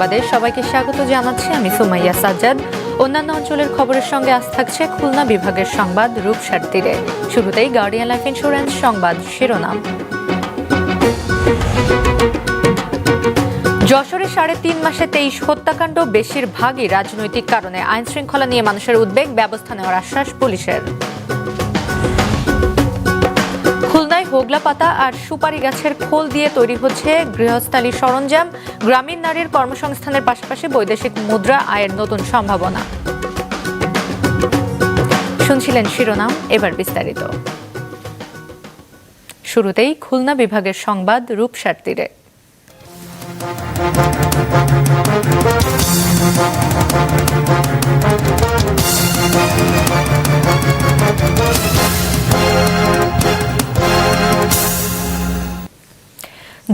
সংবাদে সবাইকে স্বাগত জানাচ্ছি আমি সুমাইয়া সাজ্জাদ। অন্যান্য অঞ্চলের খবরের সঙ্গে আজ থাকছে খুলনা বিভাগের সংবাদ রূপসার তীরে। শুরুতেই গার্ডিয়ান লাইফ ইন্স্যুরেন্স সংবাদ শিরোনাম। যশোরে সাড়ে তিন মাসে তেইশ হত্যাকাণ্ড, বেশিরভাগই রাজনৈতিক কারণে। আইন শৃঙ্খলা নিয়ে মানুষের উদ্বেগ, ব্যবস্থা নেওয়ার আশ্বাস পুলিশের। খুলনায় পাতা আর সুপারি গাছের খোল দিয়ে তৈরি হচ্ছে গৃহস্থালী সরঞ্জাম। গ্রামীণ নারীর কর্মসংস্থানের পাশাপাশি বৈদেশিক মুদ্রা আয়ের নতুন সম্ভাবনা। শুনছিলেন শিরোনাম, এবার বিস্তারিত। শুরুতেই খুলনা বিভাগের সংবাদ রূপসার তীরে।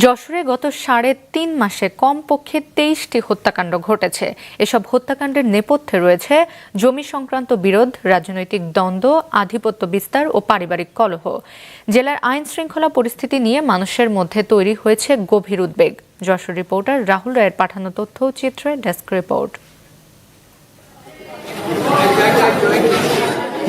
যশোরে গত সাড়ে তিন মাসে কমপক্ষে তেইশটি হত্যাকাণ্ড ঘটেছে। এসব হত্যাকাণ্ডের নেপথ্যে রয়েছে জমি সংক্রান্ত বিরোধ, রাজনৈতিক দ্বন্দ্ব, আধিপত্য বিস্তার ও পারিবারিক কলহ। জেলার আইন শৃঙ্খলা পরিস্থিতি নিয়ে মানুষের মধ্যে তৈরি হয়েছে গভীর উদ্বেগ। যশোর রিপোর্টার রাহুল রায়ের পাঠানো তথ্য চিত্রে ডেস্ক রিপোর্ট।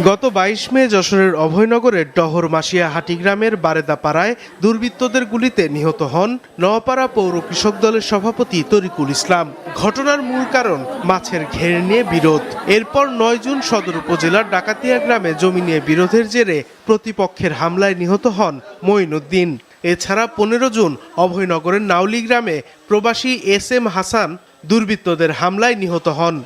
গত বাইশ মে যশোরের অভয়নগরের ডহর মাসিয়া হাটি গ্রামের বারেদাপাড়ায় দুর্বৃত্তদের গুলিতে নিহত হন নওয়াপাড়া পৌর কৃষক দলের সভাপতি তরিকুল ইসলাম। ঘটনার মূল কারণ, মাছের ঘের নিয়ে বিরোধ। এরপর নয় জুন সদর উপজেলার ডাকাতিয়া গ্রামে জমি নিয়ে বিরোধের জেরে প্রতিপক্ষের হামলায় নিহত হন মঈনুদ্দিন। এছাড়া পনেরো জুন অভয়নগরের নাউলি গ্রামে প্রবাসী এস এম হাসান দুর্বৃত্তদের হামলায় নিহত হন।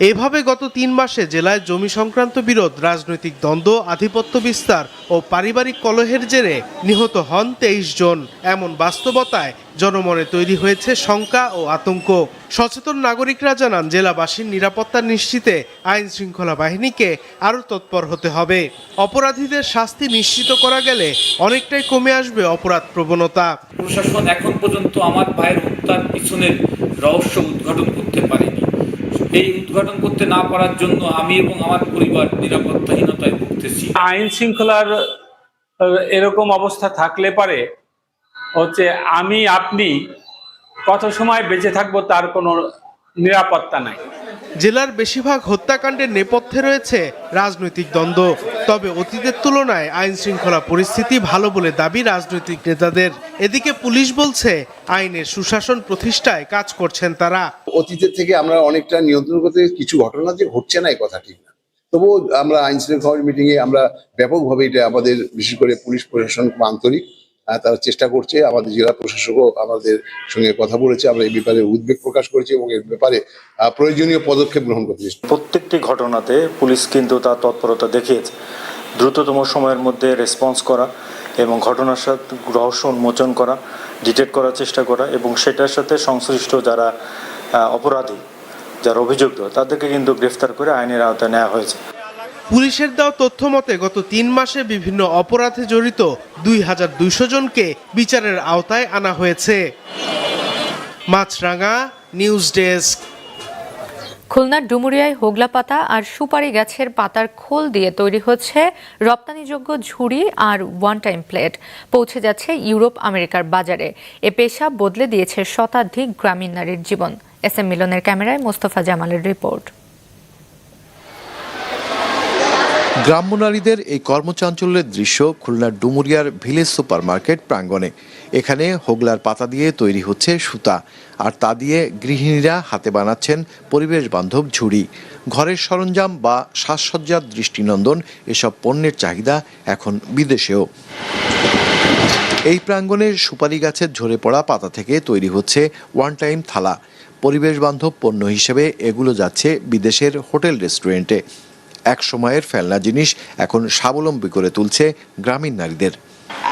এভাবে গত তিন মাসে জেলায় জমি সংক্রান্ত বিরোধ, রাজনৈতিক দ্বন্দ্ব, আধিপত্য বিস্তার ও পারিবারিক কলহের জেরে নিহত হন তেইশ জন। এমন বাস্তবতায় জনমনে তৈরি হয়েছে শঙ্কা ও আতঙ্ক। সচেতন নাগরিকরা জানান, জেলাবাসীর নিরাপত্তা নিশ্চিতে আইন শৃঙ্খলা বাহিনীকে আরও তৎপর হতে হবে। অপরাধীদের শাস্তি নিশ্চিত করা গেলে অনেকটাই কমে আসবে অপরাধ প্রবণতা। প্রশাসন এখন পর্যন্ত আমার ভাইয়ের হত্যার পিছনের রহস্য উদ্ঘাটন করতে পারেনি। এই উদ্ঘাটন করতে না পারার জন্য আমি এবং আমার পরিবার নিরাপত্তাহীনতায় ভুগতেছি। আইন শৃঙ্খলার এরকম অবস্থা থাকলে পারে, হচ্ছে আমি, আপনি কত সময় বেঁচে থাকব তার কোনো নিরাপত্তা নাই। জেলার বেশিরভাগ হত্যাকাণ্ডের নেপথ্যে রয়েছে রাজনৈতিক দ্বন্দ্ব। তবে অতীতের তুলনায় আইন শৃঙ্খলা পরিস্থিতি ভালো বলে দাবি রাজনৈতিক নেতাদের। এদিকে পুলিশ বলছে, আইনের সুশাসন প্রতিষ্ঠায় কাজ করছেন তারা। অতীতের থেকে আমরা অনেকটা নিয়ন্ত্রণ করতে কিছু ঘটনা যে ঘটছে না এই কথা ঠিক না। তবুও আমরা আইন শৃঙ্খলা মিটিং এ আমরা ব্যাপকভাবে এটা আমাদের, বিশেষ করে পুলিশ প্রশাসন আন্তরিক তারা চেষ্টা করছে, আমাদের জেলা প্রশাসকও আমাদের সঙ্গে কথা বলেছে, আমরা এই ব্যাপারে উদ্বেগ প্রকাশ করেছি এবং এর ব্যাপারে প্রয়োজনীয় পদক্ষেপ গ্রহণ করতে প্রত্যেকটি ঘটনাতে পুলিশ কিন্তু তার তৎপরতা দেখিয়েছে। দ্রুততম সময়ের মধ্যে রেসপন্স করা এবং ঘটনার সাথে রহস্য উন্মোচন করা, ডিটেক্ট করার চেষ্টা করা এবং সেটার সাথে সংশ্লিষ্ট যারা অপরাধী, যারা অভিযুক্ত, তাদেরকে কিন্তু গ্রেফতার করে আইনের আওতায় নেওয়া হয়েছে। পুলিশের দেওয়া তথ্য মতে, গত তিন মাসে বিভিন্ন অপরাধে জড়িত দুই হাজার দুইশো জনকে বিচারের আওতায় আনা হয়েছে। Maasranga, news desk. খুলনার ডুমুরিয়ায় হোগলা পাতা আর সুপারি গাছের পাতার খোল দিয়ে তৈরি হচ্ছে রপ্তানিযোগ্য ঝুড়ি আর ওয়ান টাইম প্লেট পৌঁছে যাচ্ছে ইউরোপ, আমেরিকার বাজারে। এ পেশা বদলে দিয়েছে শতাধিক গ্রামীণ নারীর জীবন। এস এম মিলনের ক্যামেরায় মোস্তফা জামালের রিপোর্ট। গ্রাম্য নারীদের এই কর্মচাঞ্চল্যের দৃশ্য খুলনার ডুমুরিয়ার ভিলেজ সুপার মার্কেট প্রাঙ্গণে। এখানে হোগলার পাতা দিয়ে তৈরি হচ্ছে সুতা, আর তা দিয়ে গৃহিণীরা হাতে বানাচ্ছেন পরিবেশ বান্ধব ঝুড়ি। ঘরের সরঞ্জাম বা সাজসজ্জার দৃষ্টিনন্দন, এসব পণ্যের চাহিদা এখন বিদেশেও। এই প্রাঙ্গণের সুপারি গাছের ঝরে পড়া পাতা থেকে তৈরি হচ্ছে ওয়ান টাইম থালা। পরিবেশ বান্ধব পণ্য হিসেবে এগুলো যাচ্ছে বিদেশের হোটেল রেস্টুরেন্টে। এক সময়ের ফেলনা জিনিস এখন স্বাবলম্বী করে তুলছে গ্রামীণ নারীদের।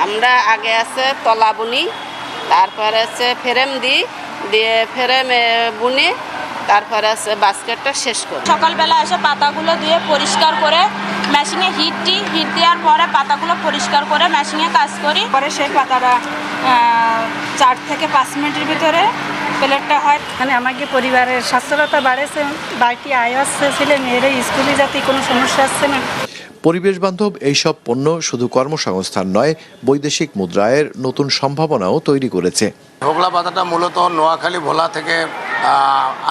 আমরা আগে আছে তলা বুনি তারপরে আছে ফ্রেম দিই দিয়ে ফ্রেমে বুনি তারপরে আছে বাস্কেটটা শেষ করি। সকালবেলা এসে পাতাগুলো দিয়ে পরিষ্কার করে মেশিনে হিট দিই হিট দেওয়ার পরে পাতাগুলো পরিষ্কার করে মেশিনে কাজ করি। পরে সেই পাতাটা চার থেকে পাঁচ মিনিটের ভিতরে প্লেটটা হয়। মানে আমাকে পরিবারের স্বাস্থ্যতা বাড়েছে বাড়িটি আয় আসছে ছেলে মেয়েরা স্কুলে যাতে কোনো সমস্যা আসছে না। পরিবেশ বান্ধব এইসব পণ্য শুধু কর্মসংস্থান নয় বৈদেশিক মুদ্রায়ের নতুন সম্ভাবনাও তৈরি করেছে। হোগলা পাতাটা মূলত নোয়াখালী ভোলা থেকে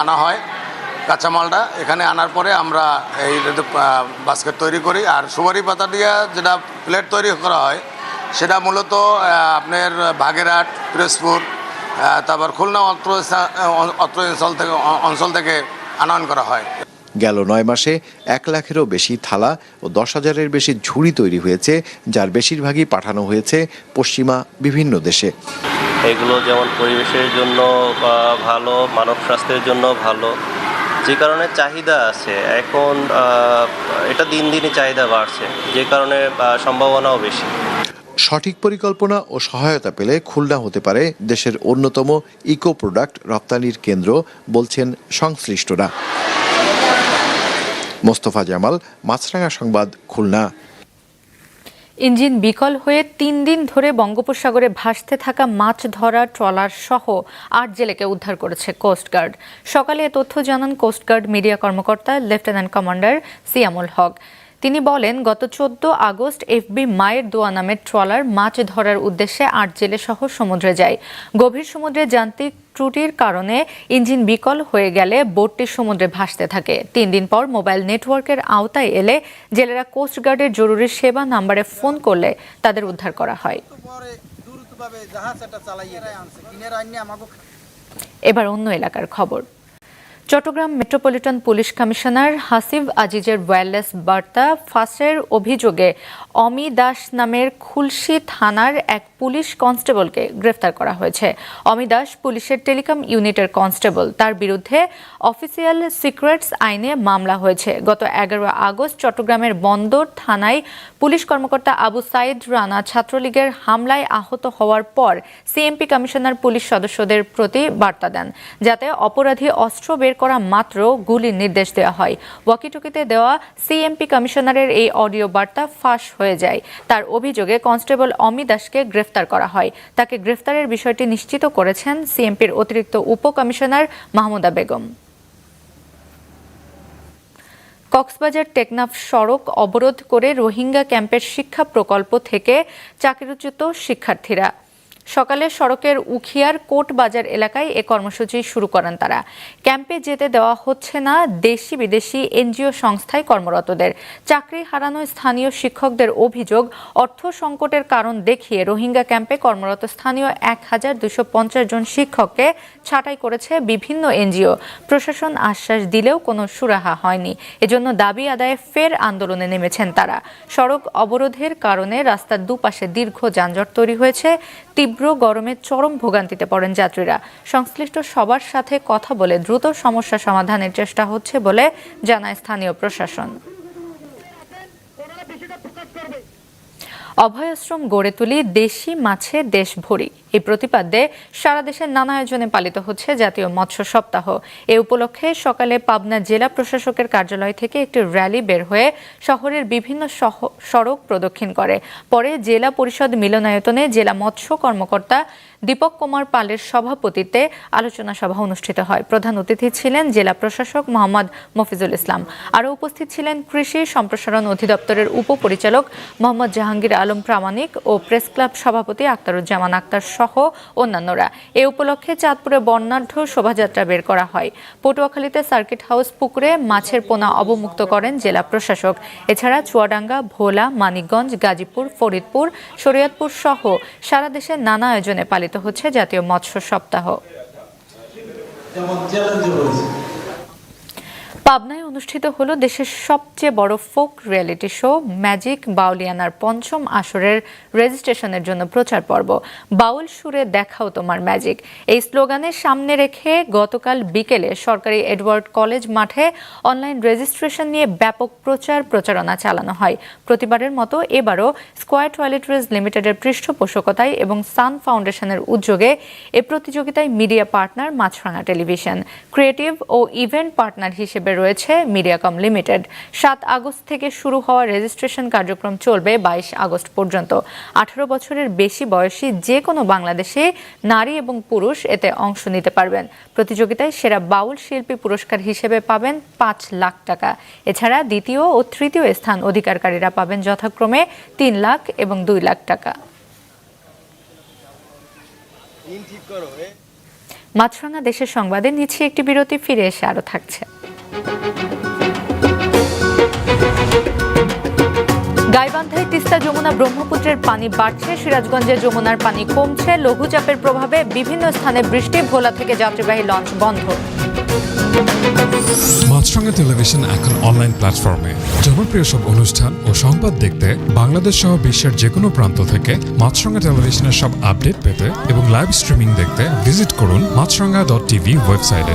আনা হয় কাঁচামালটা। এখানে আনার পরে আমরা এই বাস্কেট তৈরি করি। আর সুবারি পাতা দিয়ে যেটা প্লেট তৈরি করা হয় সেটা মূলত আপনার বাগেরহাট পিরোজপুর তারপর খুলনা অত্র স্থান- অত্র অঞ্চল থেকে অঞ্চল থেকে আনয়ন করা হয়। গেল নয় মাসে এক লাখেরও বেশি থালা ও দশ হাজারের বেশি ঝুড়ি তৈরি হয়েছে যার বেশিরভাগই পাঠানো হয়েছে পশ্চিমা বিভিন্ন দেশে। এগুলো যেমন পরিবেশের জন্য ভালো মানব স্বাস্থ্যের জন্য ভালো। যে কারণে চাহিদা আছে। এখন এটা দিন দিনই চাহিদা বাড়ছে। যে কারণে সম্ভাবনাও বেশি। সঠিক পরিকল্পনা ও সহায়তা পেলে খুলনা হতে পারে দেশের অন্যতম ইকো প্রোডাক্ট রপ্তানির কেন্দ্র, বলছেন সংশ্লিষ্টরা। মোস্তফা জামাল, মাছরাঙা সংবাদ, খুলনা। ইঞ্জিন বিকল হয়ে তিন দিন ধরে বঙ্গোপসাগরে ভাসতে থাকা মাছ ধরা ট্রলার সহ আট জেলেকে উদ্ধার করেছে কোস্টগার্ড সকালে তথ্য জানান কোস্টগার্ড মিডিয়া কর্মকর্তা, লেফটেন্যান্ট কমান্ডার সিয়ামুল হক। তিনি বলেন, গত চোদ্দ আগস্ট এফবি মায়ের দোয়া নামের ট্রলার মাছ ধরার উদ্দেশ্যে আট জেলে সহ সমুদ্রে যায়। গভীর সমুদ্রে যান্ত্রিক ত্রুটির কারণে ইঞ্জিন বিকল হয়ে গেলে বোটটি সমুদ্রে ভাসতে থাকে। তিন দিন পর মোবাইল নেটওয়ার্কের আওতায় এলে জেলেরা কোস্টগার্ডের জরুরি সেবা নাম্বারে ফোন করলে তাদের উদ্ধার করা হয়। এবার অন্য এলাকার খবর। Chattogram metropolitan police commissioner Hasib আজিজের wireless বার্তা ফাঁসের অভিযোগে অমি দাস নামের খুলশি থানার এক পুলিশ কনস্টেবলকে গ্রেফতার করা হয়েছে। অমি দাস পুলিশের টেলিকম ইউনিটের কনস্টেবল। তার বিরুদ্ধে অফিসিয়াল সিক্রেটস আইনে মামলা হয়েছে। গত এগারো আগস্ট চট্টগ্রামের বন্দর থানায় পুলিশ কর্মকর্তা আবু সাইদ রানা ছাত্রলীগের হামলায় আহত হওয়ার পর সিএমপি কমিশনার পুলিশ সদস্যদের প্রতি বার্তা দেন, যাতে অপরাধী অস্ত্র বের করা মাত্র গুলির নির্দেশ দেওয়া হয়। ওয়াকিটকিতে দেওয়া সিএমপি কমিশনারের এই অডিও বার্তা ফাঁস হয়ে যায়। তার অভিযোগে কনস্টেবল অমি দাসকে গ্রেফতার করা হয়। তাকে গ্রেফতারের বিষয়টি নিশ্চিত করেছেন সিএমপির অতিরিক্ত উপকমিশনার মাহমুদা বেগম। কক্সবাজার টেকনাফ সড়ক অবরোধ করে রোহিঙ্গা ক্যাম্পের শিক্ষা প্রকল্প থেকে চাকরিচ্যুত শিক্ষার্থীরা। সকালে সড়কের উখিয়ার কোট বাজার এলাকায় এ কর্মসূচি শুরু করেন তারা। ক্যাম্পে যেতে দেওয়া হচ্ছে না দেশি বিদেশি এনজিও সংস্থায় কর্মরতদের। চাকরি হারানো স্থানীয় শিক্ষকদের অভিযোগ, অর্থ সংকটের কারণ দেখিয়ে রোহিঙ্গা ক্যাম্পে কর্মরত স্থানীয় এক হাজার দুশো পঞ্চাশ জন শিক্ষককে ছাঁটাই করেছে বিভিন্ন এনজিও। প্রশাসন আশ্বাস দিলেও কোনো সুরাহা হয়নি। এজন্য দাবি আদায়ে ফের আন্দোলনে নেমেছেন তারা। সড়ক অবরোধের কারণে রাস্তার দুপাশে দীর্ঘ যানজট তৈরি হয়েছে। তীব্র গরমে চরম ভোগান্তিতে পড়েন যাত্রীরা। সংশ্লিষ্ট সবার সাথে কথা বলে দ্রুত সমস্যা সমাধানের চেষ্টা হচ্ছে বলে জানায় স্থানীয় প্রশাসন। অভয়াশ্রম গড়ে তুলি দেশি মাছে দেশ ভরি এই প্রতিপাদ্যে সারা দেশের নানা আয়োজনে পালিত হচ্ছে জাতীয় মৎস্য সপ্তাহ। এ উপলক্ষে সকালে পাবনা জেলা প্রশাসকের কার্যালয় থেকে একটি র্যালি বের হয়ে শহরের বিভিন্ন সড়ক প্রদক্ষিণ করে। পরে জেলা পরিষদ মিলনায়তনে জেলা মৎস্য কর্মকর্তা দীপক কুমার পালের সভাপতিত্বে আলোচনা সভা অনুষ্ঠিত হয়। প্রধান অতিথি ছিলেন জেলা প্রশাসক মোহাম্মদ মফিজুল ইসলাম। আরও উপস্থিত ছিলেন কৃষি সম্প্রসারণ অধিদপ্তরের উপপরিচালক মোহাম্মদ জাহাঙ্গীর আলম প্রামাণিক ও প্রেস ক্লাব সভাপতি আক্তারুজ্জামান আক্তার সহ অন্যান্যরা। এ উপলক্ষে চাঁদপুরে বর্ণাঢ্য শোভাযাত্রা বের করা হয়। পটুয়াখালীতে সার্কিট হাউস পুকুরে মাছের পোনা অবমুক্ত করেন জেলা প্রশাসক। এছাড়া চুয়াডাঙ্গা, ভোলা, মানিকগঞ্জ, গাজীপুর, ফরিদপুর, শরীয়তপুর সহ সারা দেশে নানা আয়োজনে পালিত হচ্ছে জাতীয় মৎস্য সপ্তাহ। পাবনায় অনুষ্ঠিত হলো দেশের সবচেয়ে বড় ফোক রিয়েলিটি শো, ম্যাজিক বাউলিয়ানার পঞ্চম আসরের রেজিস্ট্রেশনের জন্য প্রচার পর্ব। বাউল সুরে দেখাও তোমার ম্যাজিক। এই স্লোগানের সামনে রেখে গতকাল বিকেলে সরকারি এডওয়ার্ড কলেজ মাঠে অনলাইন রেজিস্ট্রেশন নিয়ে ব্যাপক প্রচার প্রচারণা চালানো হয়। প্রতিবারের মতো এবারও স্কোয়ার টয়লেটরিজ লিমিটেডের পৃষ্ঠপোষকতায় এবং সান ফাউন্ডেশনের উদ্যোগে এ প্রতিযোগিতায় media partner Maasranga television. Creative ও ইভেন্ট পার্টনার হিসেবে রয়েছে মিডিয়াকম লিমিটেড। সাত আগস্ট থেকে শুরু হওয়া রেজিস্ট্রেশন কার্যক্রম চলবে বাইশ আগস্ট পর্যন্ত। আঠারো বছরের বেশি বয়সী যে কোনো বাংলাদেশে নারী এবং পুরুষ এতে অংশ নিতে পারবেন। প্রতিযোগিতায় সেরা বাউল শিল্পী পুরস্কার হিসেবে পাবেন পাঁচ লাখ টাকা। এছাড়া দ্বিতীয় ও তৃতীয় স্থান অধিকারকারীরা পাবেন যথাক্রমে তিন লাখ এবং দুই লাখ টাকা। মাছরাঙা দেশের সংবাদে নিচ্ছে একটি বিরতি, ফিরে এসে আরও থাকছে। গাইবান্ধায় তিস্তা যমুনা ব্রহ্মপুত্রের পানি বাড়ছে। সিরাজগঞ্জে যমুনার পানি কমছে। লঘুচাপের প্রভাবে বিভিন্ন স্থানে বৃষ্টি, ভোলা থেকে যাত্রীবাহী লঞ্চ বন্ধ। মাছরাঙা টেলিভিশন এখন অনলাইন প্ল্যাটফর্মে। জনপ্রিয় সব অনুষ্ঠান ও সংবাদ দেখতে বাংলাদেশ সহ বিশ্বের যে কোনো প্রান্ত থেকে মাছরাঙা টেলিভিশনের সব আপডেট পেতে এবং লাইভ স্ট্রিমিং দেখতে ভিজিট করুন মাছরাঙা ডট টিভি ওয়েবসাইটে।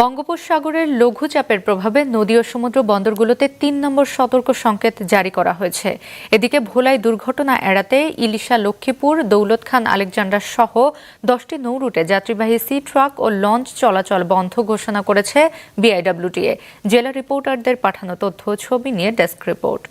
বঙ্গোপসাগরের লঘুচাপের প্রভাবে নদী ও সমুদ্র বন্দরগুলোতে তিন নম্বর সতর্ক সংকেত জারি করা হয়েছে। এদিকে ভোলায় দুর্ঘটনা এড়াতে ইলিশা লক্ষ্মীপুর দৌলত খান আলেকজান্ডার সহ দশটি নৌরুটে যাত্রীবাহী সি ট্রাক ও লঞ্চ চলাচল বন্ধ ঘোষণা করেছে বিআইডব্লিউটিএ জেলা রিপোর্টারদের পাঠানো তথ্য ছবি নিয়ে ডেস্ক রিপোর্ট।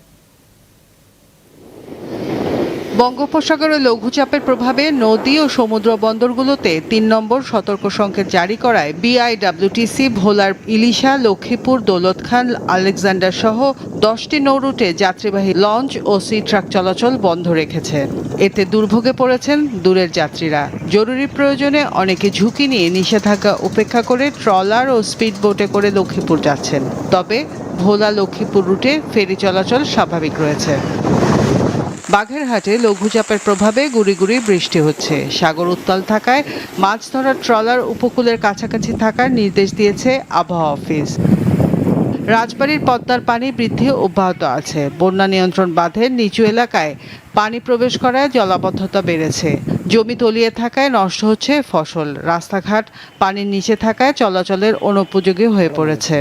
বঙ্গোপসাগরে লঘুচাপের প্রভাবে নদী ও সমুদ্র বন্দরগুলোতে তিন নম্বর সতর্ক সংকেত জারি করায় বিআইডব্লিউটিসি ভোলার ইলিশা, লক্ষ্মীপুর দৌলত খান আলেকজান্ডার সহ দশটি নৌরুটে যাত্রীবাহী লঞ্চ ও সি ট্রাক চলাচল বন্ধ রেখেছে। এতে দুর্ভোগে পড়েছেন দূরের যাত্রীরা। জরুরি প্রয়োজনে অনেকে ঝুঁকি নিয়ে নিষেধাজ্ঞা উপেক্ষা করে ট্রলার ও স্পিড বোটে করে লক্ষ্মীপুর যাচ্ছেন। তবে ভোলা লক্ষ্মীপুর রুটে ফেরি চলাচল স্বাভাবিক রয়েছে। বাঘেরহাটে লঘুচাপের প্রভাবে গুড়ি গুড়ি বৃষ্টি হচ্ছে। সাগর উত্তাল থাকায় মাছ ধরার ট্রলার উপকূলের কাছাকাছি থাকার নির্দেশ দিয়েছে আবহাওয়া অফিস। রাজবাড়ির পদ্মার পানি বৃদ্ধি অব্যাহত আছে। বন্যা নিয়ন্ত্রণ বাঁধের নিচু এলাকায় পানি প্রবেশ করায় জলাবদ্ধতা বেড়েছে। জমি তলিয়ে থাকায় নষ্ট হচ্ছে ফসল। রাস্তাঘাট পানির নিচে থাকায় চলাচলের অনুপযোগী হয়ে পড়েছে।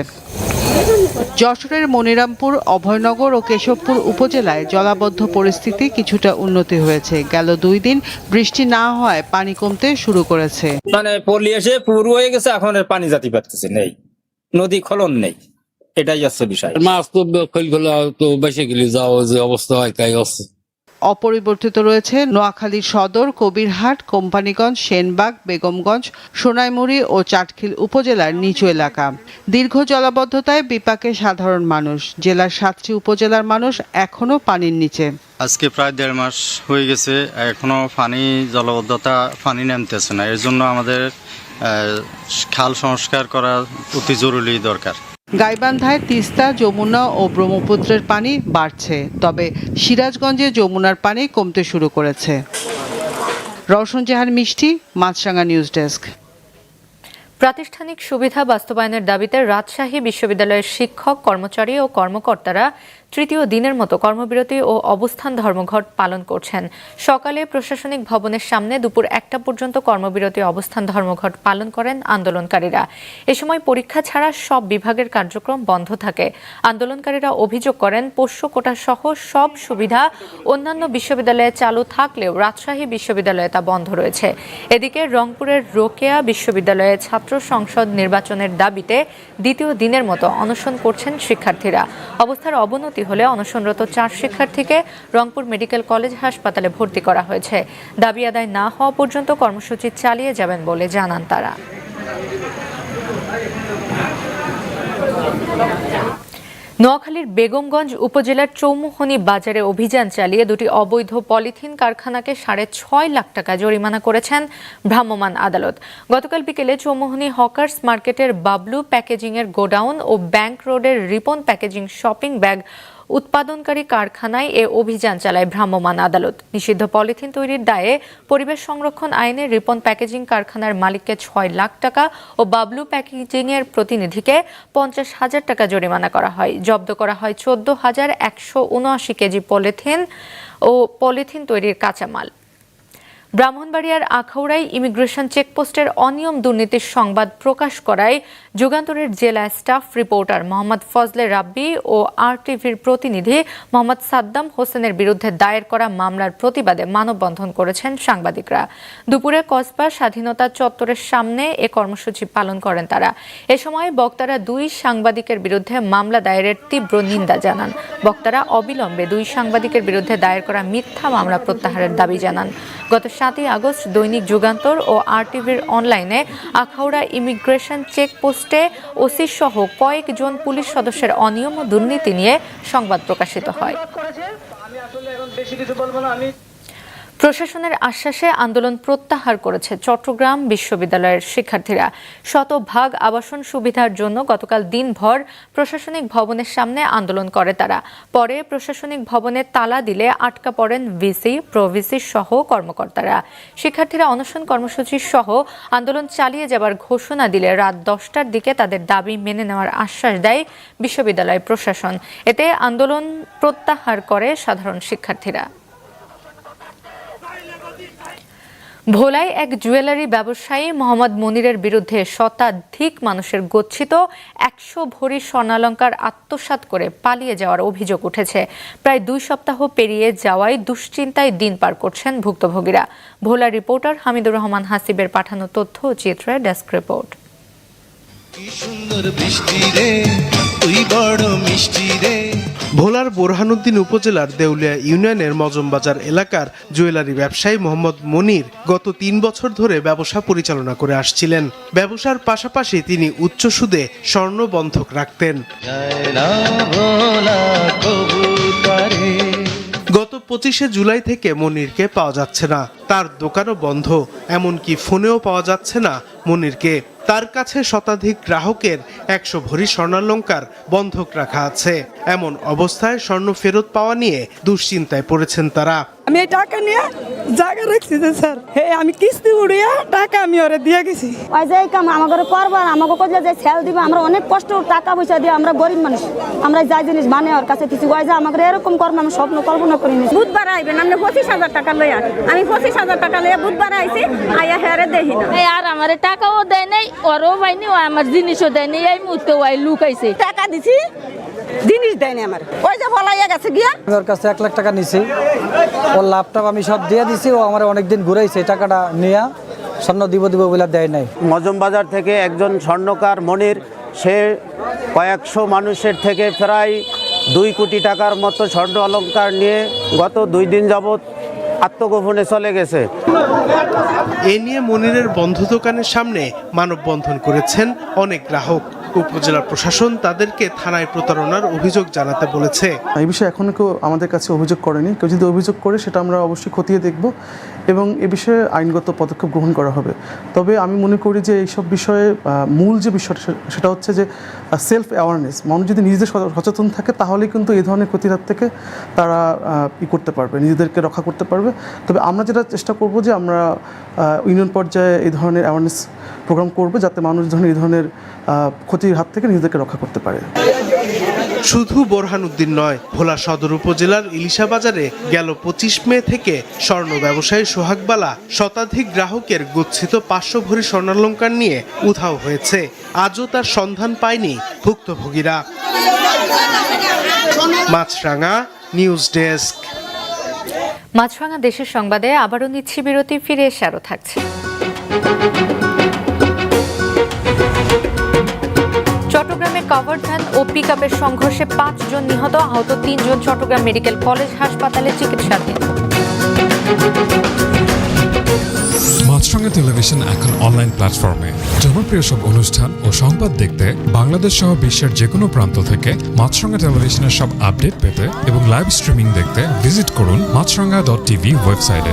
যশোরের মনিরামপুর অভয়নগর ও কেশবপুর উপজেলায় জলাবদ্ধ পরিস্থিতি কিছুটা উন্নতি হয়েছে। গেল দুই দিন বৃষ্টি না হওয়ায় পানি কমতে শুরু করেছে। মানে পলি এসে পুরো হয়ে গেছে এখন পানি জাতি পাচ্ছে নেই। নদী খলন নেই এটাই যাচ্ছে বিষয়। মাছ তো খোল তো বেশি গেলে যাওয়া যে অবস্থা হয় তাই আছে অপরিবর্তিত রয়েছে নোয়াখালী সদর, কবিরহাট, কোম্পানিগঞ্জ, সেনবাগ, বেগমগঞ্জ, সোনাইমুড়ি ও চাটখিল উপজেলার নিচু এলাকা। দীর্ঘ জলাবদ্ধতায় বিপাকে সাধারণ মানুষ। জেলার সাতটি উপজেলার মানুষ এখনও পানির নিচে। আজকে প্রায় দেড় মাস হয়ে গেছে এখনও পানি, জলবদ্ধতা পানি নামতেছে না। এর জন্য আমাদের খাল সংস্কার করা অতি জরুরি দরকার। গাইবান্ধায় তিস্তা, যমুনা ও ব্রহ্মপুত্রের পানি বাড়ছে, তবে সিরাজগঞ্জে যমুনার পানি কমতে শুরু করেছে। রওশন জাহান, মিষ্টি, মাছরাঙা নিউজ ডেস্ক। প্রাতিষ্ঠানিক সুবিধা বাস্তবায়নের দাবিতে রাজশাহী বিশ্ববিদ্যালয়ের শিক্ষক, কর্মচারী ও কর্মকর্তারা তৃতীয় দিনের মতো কর্মবিরতি ও অবস্থান ধর্মঘট পালন করছেন। সকালে প্রশাসনিক ভবনের সামনে দুপুর একটা পর্যন্ত কর্মবিরতি অবস্থান ধর্মঘট পালন করেন আন্দোলনকারীরা। এ সময় পরীক্ষা ছাড়া সব বিভাগের কার্যক্রম বন্ধ থাকে। আন্দোলনকারীরা অভিযোগ করেন, পোষ্য কোটা সহ সব সুবিধা অন্যান্য বিশ্ববিদ্যালয়ে চালু থাকলেও রাজশাহী বিশ্ববিদ্যালয়ে তা বন্ধ রয়েছে। এদিকে রংপুরের রোকেয়া বিশ্ববিদ্যালয়ে ছাত্র সংসদ নির্বাচনের দাবিতে দ্বিতীয় দিনের মতো অনশন করছেন শিক্ষার্থীরা। অবস্থার অবনতি হলে অনশনরত চার শিক্ষার্থীকে রংপুর মেডিকেল কলেজ হাসপাতালে ভর্তি করা হয়েছে। দাবি আদায় না হওয়া পর্যন্ত কর্মসূচি চালিয়ে যাবেন বলে জানান তারা। নোয়াখালীর বেগমগঞ্জ উপজেলার চৌমুহনী বাজারে অভিযান চালিয়ে দুটি অবৈধ পলিথিন কারখানাকে সাড়ে ছয় লাখ টাকা জরিমানা করেছেন ভ্রাম্যমাণ আদালত। গতকাল বিকেলে চৌমুহনী হকার্স মার্কেটের বাবলু প্যাকেজিংয়ের গোডাউন ও ব্যাংক রোডের রিপন প্যাকেজিং শপিং ব্যাগ উৎপাদনকারী কারখানায় এ অভিযান চালায় ভ্রাম্যমাণ আদালত। নিষিদ্ধ পলিথিন তৈরির দায়ে পরিবেশ সংরক্ষণ আইনে রিপন প্যাকেজিং কারখানার মালিককে ছয় লাখ টাকা ও বাবলু প্যাকেজিং এর প্রতিনিধিকে পঞ্চাশ হাজার টাকা জরিমানা করা হয়। জব্দ করা হয় চোদ্দ হাজার একশো উনআশি কেজি পলিথিন ও পলিথিন তৈরির কাঁচামাল। ব্রাহ্মণবাড়িয়ার আখাউড়ায় ইমিগ্রেশন চেকপোস্টের অনিয়ম দুর্নীতির সংবাদ প্রকাশ করায় যুগান্তরের জেলা স্টাফ রিপোর্টার মোহাম্মদ ফজলে রাব্বি ও আরটিভির প্রতিনিধি মোহাম্মদ সাদ্দাম হোসেনের বিরুদ্ধে দায়ের করা মামলার প্রতিবাদে মানববন্ধন করেছেন সাংবাদিকরা। দুপুরে কসবা স্বাধীনতা চত্বরের সামনে এ কর্মসূচি পালন করেন তারা। এ সময় বক্তারা দুই সাংবাদিকের বিরুদ্ধে মামলা দায়েরের তীব্র নিন্দা জানান। বক্তারা অবিলম্বে দুই সাংবাদিকের বিরুদ্ধে দায়ের করা মিথ্যা মামলা প্রত্যাহারের দাবি জানান। গত সাতই আগস্ট দৈনিক যুগান্তর ও আরটিভির অনলাইনে আখাউড়া ইমিগ্রেশন চেকপোস্টে ওসি সহ কয়েকজন পুলিশ সদস্যের অনিয়ম ও দুর্নীতি নিয়ে সংবাদ প্রকাশিত হয়। প্রশাসনের আশ্বাসে আন্দোলন প্রত্যাহার করেছে চট্টগ্রাম বিশ্ববিদ্যালয়ের শিক্ষার্থীরা। শতভাগ আবাসন সুবিধার জন্য গতকাল দিনভর প্রশাসনিক ভবনের সামনে আন্দোলন করে তারা। পরে প্রশাসনিক ভবনে তালা দিলে আটকা পড়েন ভিসি, প্রভিসি সহ কর্মকর্তারা। শিক্ষার্থীরা অনশন কর্মসূচি সহ আন্দোলন চালিয়ে যাবার ঘোষণা দিলে রাত দশটার দিকে তাদের দাবি মেনে নেওয়ার আশ্বাস দেয় বিশ্ববিদ্যালয় প্রশাসন। এতে আন্দোলন প্রত্যাহার করে সাধারণ শিক্ষার্থীরা। ভোলায় এক জুয়েলারি ব্যবসায়ী মোহাম্মদ মনিরের বিরুদ্ধে শতাধিক মানুষের গচ্ছিত, একশো ভরি স্বর্ণালঙ্কার আত্মসাত করে পালিয়ে যাওয়ার অভিযোগ উঠেছে। প্রায় দুই সপ্তাহ পেরিয়ে যাওয়ায় দুশ্চিন্তায় দিন পার করছেন ভুক্তভোগীরা। ভোলা রিপোর্টার হামিদুর রহমান হাসিবের পাঠানো তথ্য ও ডেস্ক রিপোর্ট। ভোলার বোরহানুদ্দিন উপজেলার দেউলিয়া ইউনিয়নের মজমবাজার এলাকার জুয়েলারি ব্যবসায়ী মোহাম্মদ মনির গত তিন বছর ধরে ব্যবসা পরিচালনা করে আসছিলেন। ব্যবসার পাশাপাশি তিনি উচ্চ সুদে স্বর্ণ বন্ধক রাখতেন। গত পঁচিশে জুলাই থেকে মনিরকে পাওয়া যাচ্ছে না। তার দোকানও বন্ধ এমনকি ফোনেও পাওয়া যাচ্ছে না মনিরকে। তার কাছে শতাধিক গ্রাহকের একশো ভরি স্বর্ণালঙ্কার বন্ধক রাখা আছে। এমন অবস্থায় স্বর্ণ ফেরত পাওয়া নিয়ে দুশ্চিন্তায় পড়েছেন তারা। আমি এই টাকা নিয়ে জায়গা রাখছি যে স্যার হে আমি কিস্তি উড়িয়ে টাকা আমি ওরে দিয়ে গেছি। ওই যে এই কাম আমাকে করবার আমাকে কইলে যে সেল দিবে আমরা অনেক কষ্ট টাকা পয়সা দিয়ে আমরা গরিব মানুষ। আমরা যাই জিনিস মানে ওর কাছে কিছু ওই যে আমাকে এরকম করব আমি স্বপ্ন কল্পনা করিনি বুধবার আইবেন আপনি পঁচিশ হাজার টাকা লইয়া আমি পঁচিশ হাজার টাকা লইয়া বুধবার আইছি আইয়া হেরে দেখি না। এই আর আমার টাকাও দেয় নাই ওরও পাইনি ও আমার জিনিসও দেয় নাই এই মুহূর্তে ওই লুকাইছে। টাকা দিছি? জিনিস দেয়নি আমার। ওই যে বলাইয়া গেছে গিয়া। আমি ওর কাছে এক লাখ টাকা নিছি। ওর ল্যাপটপ আমি সব দিয়ে দিছি ও আমার অনেকদিন ঘুরাইছে টাকাটা নিয়ে স্বর্ণ দিব দিব বলে দেয় নাই। মজম বাজার থেকে একজন স্বর্ণকার মনির সে কয়েকশো মানুষের থেকে প্রায় দুই কোটি টাকার মতো স্বর্ণ অলঙ্কার নিয়ে গত দুই দিন যাবৎ আত্মগোপনে চলে গেছে। এ নিয়ে মনিরের বন্ধ দোকানের সামনে মানববন্ধন করেছেন অনেক গ্রাহক। উপজেলা প্রশাসন তাদেরকে থানায় প্রতারণার অভিযোগ জানাতে বলেছে। এই বিষয়ে এখনও কেউ আমাদের কাছে অভিযোগ করেনি। কেউ যদি অভিযোগ করে সেটা আমরা অবশ্যই খতিয়ে দেখব এবং এ বিষয়ে আইনগত পদক্ষেপ গ্রহণ করা হবে। তবে আমি মনে করি যে এইসব বিষয়ে মূল যে বিষয়টা সেটা হচ্ছে যে সেলফ অ্যাওয়ারনেস মানুষ যদি নিজেদের সচ- সচেতন থাকে তাহলেই কিন্তু এই ধরনের ক্ষতির হাত থেকে তারা ই করতে পারবে, নিজেদেরকে রক্ষা করতে পারবে। তবে আমরা যেটা চেষ্টা করব যে আমরা ইউনিয়ন পর্যায়ে এই ধরনের অ্যাওয়ারনেস প্রোগ্রাম করবে যাতে মানুষ ধরনের এই ধরনের আহ, ক্ষতির হাত থেকে নিজেদেরকে রক্ষা করতে পারে। শুধু বোরহানুদ্দিন নয় ভোলা সদর উপজেলার ইলিশা বাজারে গেল পঁচিশ মে থেকে স্বর্ণ ব্যবসায়ী সোহাগবালা শতাধিক গ্রাহকের গচ্ছিত পাঁচশো ভরি স্বর্ণালঙ্কার নিয়ে উধাও হয়েছে। আজও তার সন্ধান পায়নি ভুক্তভোগীরা। মাছরাঙা নিউজ ডেস্ক। মাছরাঙা দেশের সংবাদে আবারও নিচ্ছি বিরতি ফিরে এসে আরও থাকছে। কাভার ভ্যান ও পিকআপের সংঘর্ষে পাঁচজন নিহত আহত তিনজন চট্টগ্রাম মেডিকেল কলেজ হাসপাতালে চিকিৎসাধীন। মাছরাঙা টেলিভিশন এখন অনলাইন প্ল্যাটফর্মে জনপ্রিয় সব অনুষ্ঠান ও সংবাদ দেখতে বাংলাদেশ সহ বিশ্বের যে কোনো প্রান্ত থেকে মাছরাঙা টেলিভিশনের সব আপডেট পেতে এবং লাইভ স্ট্রিমিং দেখতে ভিজিট করুন মাছরাঙা ডট টিভি ওয়েবসাইটে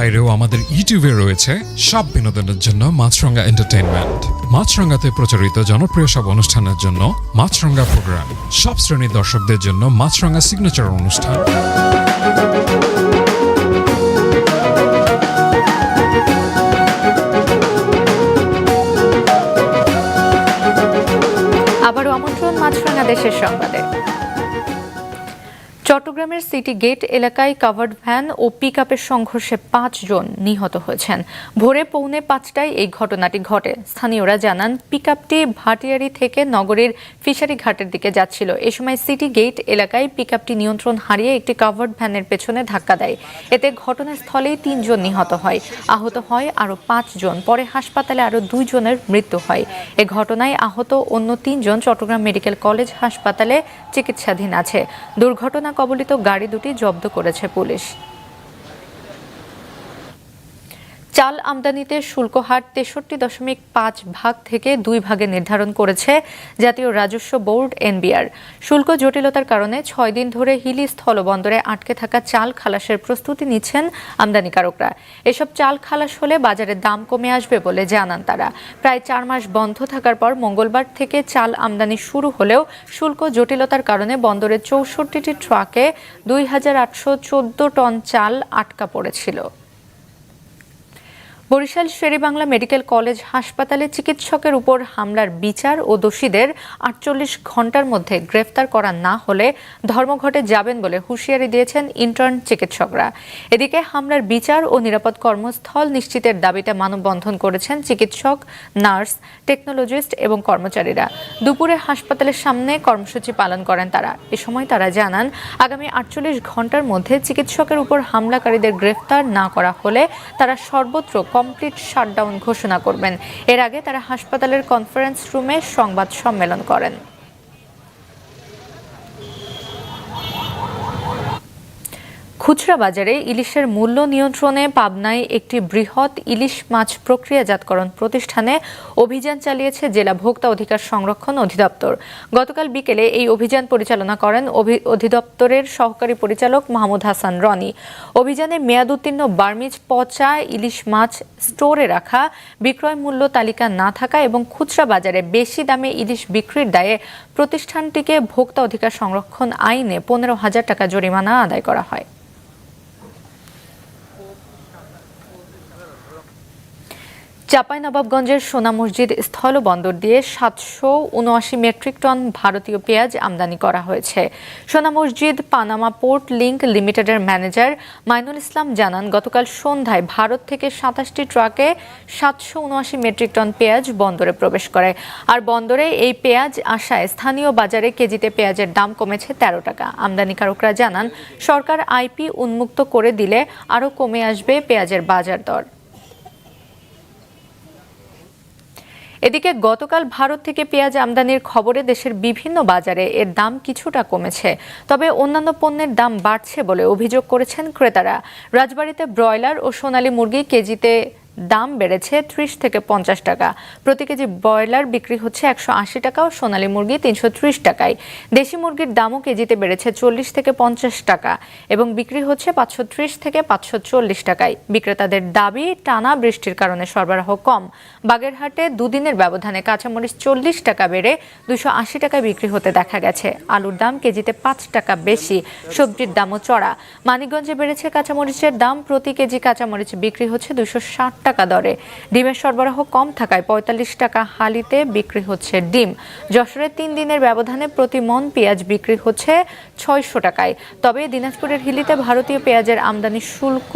বাইরেও আমাদের ইউটিউবে রয়েছে সব বিনোদনের জন্য মাছরঙ্গা এন্টারটেইনমেন্ট মাছরঙ্গাতে প্রচারিত জনপ্রিয় সব অনুষ্ঠানের জন্য মাছরঙ্গা প্রোগ্রাম সব শ্রেণির দর্শকদের জন্য মাছরঙ্গা সিগনেচার অনুষ্ঠান। আবারও আমন্ত্রণ দেশের সংবাদে। চট্টগ্রামের সিটি গেট এলাকায় কাভার্ড ভ্যান ও পিকআপের সংঘর্ষে পাঁচজন নিহত হয়েছেন। ভোরে পৌনে পাঁচটায় এই ঘটনাটি ঘটে। স্থানীয়রা জানান, পিকআপটি ভাটিয়ারি থেকে নগরীর ফিশারি ঘাটের দিকে যাচ্ছিল। এ সময় সিটি গেট এলাকায় পিকআপটি নিয়ন্ত্রণ হারিয়ে একটি কাভার্ড ভ্যানের পেছনে ধাক্কা দেয়। এতে ঘটনাস্থলেই তিনজন নিহত হয়। আহত হয় আরও পাঁচজন। পরে হাসপাতালে আরও দুইজনের মৃত্যু হয়। এ ঘটনায় আহত অন্য তিনজন চট্টগ্রাম মেডিকেল কলেজ হাসপাতালে চিকিৎসাধীন আছে। দুর্ঘটনা কবলিত গাড়ি দুটি জব্দ করেছে পুলিশ। চাল আমদানিতে শুল্ক হার তেষট্টি দশমিক পাঁচ ভাগ থেকে দুই ভাগে নির্ধারণ করেছে জাতীয় রাজস্ব বোর্ড এনবিআর। শুল্ক জটিলতার কারণে ছয় দিন ধরে হিলি স্থলবন্দরে আটকে থাকা চাল খালাসের প্রস্তুতি নিচ্ছেন আমদানিকারকরা। এসব চাল খালাস হলে বাজারে দাম কমে আসবে বলে জানান তারা। প্রায় চার মাস বন্ধ থাকার পর মঙ্গলবার থেকে চাল আমদানি শুরু হলেও শুল্ক জটিলতার কারণে বন্দরের চৌষট্টিটি ট্রাকে দুই হাজার আটশো চোদ্দ টন চাল আটকা পড়েছিল। বরিশাল শেরেবাংলা মেডিকেল কলেজ হাসপাতালে চিকিৎসকের উপর হামলার বিচার ও দোষীদের আটচল্লিশ ঘণ্টার মধ্যে গ্রেফতার করা না হলে ধর্মঘটে যাবেন বলে হুঁশিয়ারি দিয়েছেন ইন্টার্ন চিকিৎসকরা। এদিকে হামলার বিচার ও নিরাপদ কর্মস্থল নিশ্চিতের দাবিতে মানববন্ধন করেছেন চিকিৎসক, নার্স, টেকনোলজিস্ট এবং কর্মচারীরা। দুপুরে হাসপাতালের সামনে কর্মসূচি পালন করেন তারা। এ সময় তারা জানান, আগামী আটচল্লিশ ঘণ্টার মধ্যে চিকিৎসকের উপর হামলাকারীদের গ্রেফতার না করা হলে তারা সর্বত্র কমপ্লিট শাটডাউন ঘোষণা করবেন। এর আগে তারা হাসপাতালের কনফারেন্স রুমে সংবাদ সম্মেলন করেন। খুচরা বাজারে ইলিশের মূল্য নিয়ন্ত্রণে পাবনায় একটি বৃহৎ ইলিশ মাছ প্রক্রিয়াজাতকরণ প্রতিষ্ঠানে অভিযান চালিয়েছে জেলা ভোক্তা অধিকার সংরক্ষণ অধিদপ্তর। গতকাল বিকেলে এই অভিযান পরিচালনা করেন অধিদপ্তরের সহকারী পরিচালক মাহমুদ হাসান রনি। অভিযানে মেয়াদোত্তীর্ণ বার্মিজ পচা ইলিশ মাছ স্টোরে রাখা, বিক্রয় মূল্য তালিকা না থাকা এবং খুচরা বাজারে বেশি দামে ইলিশ বিক্রির দায়ে প্রতিষ্ঠানটিকে ভোক্তা অধিকার সংরক্ষণ আইনে পনেরো হাজার টাকা জরিমানা আদায় করা হয়। চাঁপাইনবাবগঞ্জের সোনা মসজিদ স্থলবন্দর দিয়ে সাতশো উনআশি মেট্রিক টন ভারতীয় পেঁয়াজ আমদানি করা হয়েছে। Sona Masjid Panama port link লিমিটেডের ম্যানেজার মাইনুল ইসলাম জানান, গতকাল সন্ধ্যায় ভারত থেকে সাতাশটি ট্রাকে সাতশো উনআশি মেট্রিক টন পেঁয়াজ বন্দরে প্রবেশ করে। আর বন্দরে এই পেঁয়াজ আসায় স্থানীয় বাজারে কেজিতে পেঁয়াজের দাম কমেছে তেরো টাকা। আমদানিকারকরা জানান, সরকার আইপি উন্মুক্ত করে দিলে আরও কমে আসবে পেঁয়াজের বাজার দর। এদিকে গতকাল ভারত থেকে পেঁয়াজ আমদানির খবরে দেশের বিভিন্ন বাজারে এর দাম কিছুটা কমেছে, তবে অন্যান্য পণ্যের দাম বাড়ছে বলে অভিযোগ করেছেন ক্রেতারা। রাজবাড়িতে ব্রয়লার ও সোনালী মুরগি কেজিতে দাম বেড়েছে ত্রিশ থেকে পঞ্চাশ টাকা। প্রতি কেজি ব্রয়লার বিক্রি হচ্ছে একশো আশি টাকা ও সোনালী মুরগি তিনশো ত্রিশ টাকায়। দেশি মুরগির দামও কেজিতে বেড়েছে চল্লিশ থেকে পঞ্চাশ টাকা এবং বিক্রি হচ্ছে পাঁচশো ত্রিশ থেকে পাঁচশো চল্লিশ টাকায়। বিক্রেতাদের দাবি, টানা বৃষ্টির কারণে সরবরাহ কম। বাগেরহাটে দুদিনের ব্যবধানে কাঁচামরিচ চল্লিশ টাকা বেড়ে দুশো আশি টাকায় বিক্রি হতে দেখা গেছে। আলুর দাম কেজিতে পাঁচ টাকা বেশি, সবজির দামও চড়া। মানিকগঞ্জে বেড়েছে কাঁচামরিচের দাম। প্রতি কেজি কাঁচামরিচ বিক্রি হচ্ছে দুশো ষাট টাকা দরে। ডিমের সরবরাহ কম থাকায় পঁয়তাল্লিশ টাকা হালিতে বিক্রি হচ্ছে ডিম। যশোরে তিন দিনের ব্যবধানে প্রতি মন পেঁয়াজ বিক্রি হচ্ছে ছয়শো টাকায়। তবে দিনাজপুরের হিলিতে ভারতীয় পেঁয়াজের আমদানি শুল্ক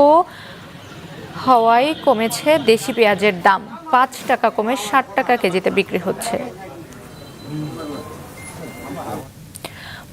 হওয়ায় কমেছে দেশি পেঁয়াজের দাম। পাঁচ টাকা কমে ষাট টাকা কেজিতে বিক্রি হচ্ছে।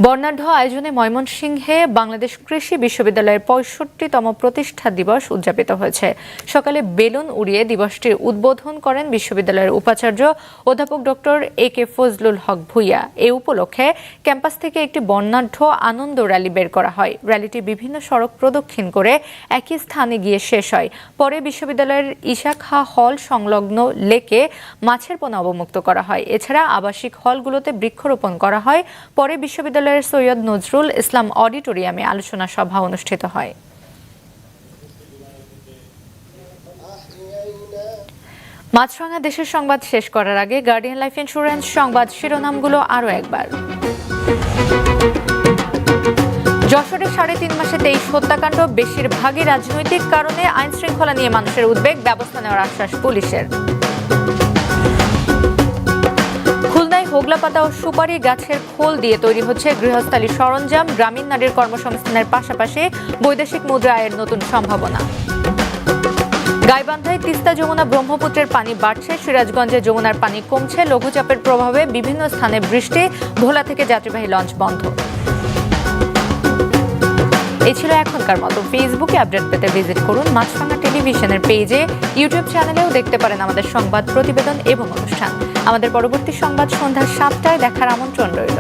বর্ণাঢ্য আয়োজনে ময়মনসিংহে বাংলাদেশ কৃষি বিশ্ববিদ্যালয়ের পঁয়ষট্টিতম প্রতিষ্ঠা দিবস উদযাপিত হয়েছে। সকালে বেলুন উড়িয়ে দিবসটির উদ্বোধন করেন বিশ্ববিদ্যালয়ের উপাচার্য অধ্যাপক doctor A K Fazlul Haque Bhuiyan. এ উপলক্ষে ক্যাম্পাস থেকে একটি বর্ণাঢ্য আনন্দ র্যালি বের করা হয়। র্যালিটি বিভিন্ন সড়ক প্রদক্ষিণ করে একই স্থানে গিয়ে শেষ হয়। পরে বিশ্ববিদ্যালয়ের ইশাখা হল সংলগ্ন লেকে মাছের পোনা অবমুক্ত করা হয়। এছাড়া আবাসিক হলগুলোতে বৃক্ষরোপণ করা হয়। পরে বিশ্ববিদ্যালয়ের সৈয়দ নজরুল ইসলাম অডিটোরিয়ামে আলোচনা সভা অনুষ্ঠিত হয়। মাছরাঙা দেশের সংবাদ শেষ করার আগে গার্ডিয়ান লাইফ ইন্স্যুরেন্স সংবাদ শিরোনামগুলো আরও একবার। যশোরে সাড়ে তিন মাসে তেইশ হত্যাকাণ্ড, বেশিরভাগই রাজনৈতিক কারণে আইন শৃঙ্খলা নিয়ে মানুষের উদ্বেগ, ব্যবস্থা নেওয়ার আশ্বাস পুলিশের। খুলনায় হোগলাপাতা ও সুপারি গাছের খোল দিয়ে তৈরি হচ্ছে গৃহস্থালী সরঞ্জাম, গ্রামীণ নারীর কর্মসংস্থানের পাশাপাশি বৈদেশিক মুদ্রা আয়ের নতুন সম্ভাবনা। গাইবান্ধায় তিস্তা যমুনা ব্রহ্মপুত্রের পানি বাড়ছে, সিরাজগঞ্জে যমুনার পানি কমছে, লঘুচাপের প্রভাবে বিভিন্ন স্থানে বৃষ্টি, ভোলা থেকে যাত্রীবাহী লঞ্চ বন্ধ। এই ছিল এখনকার মতো ফেসবুকে আপডেট পেতে ভিজিট করুন মাছরাঙা টেলিভিশনের পেজে ইউটিউব চ্যানেলেও দেখতে পারেন আমাদের সংবাদ, প্রতিবেদন এবং অনুষ্ঠান। আমাদের পরবর্তী সংবাদ সন্ধ্যা সাতটায় দেখার আমন্ত্রণ রইল।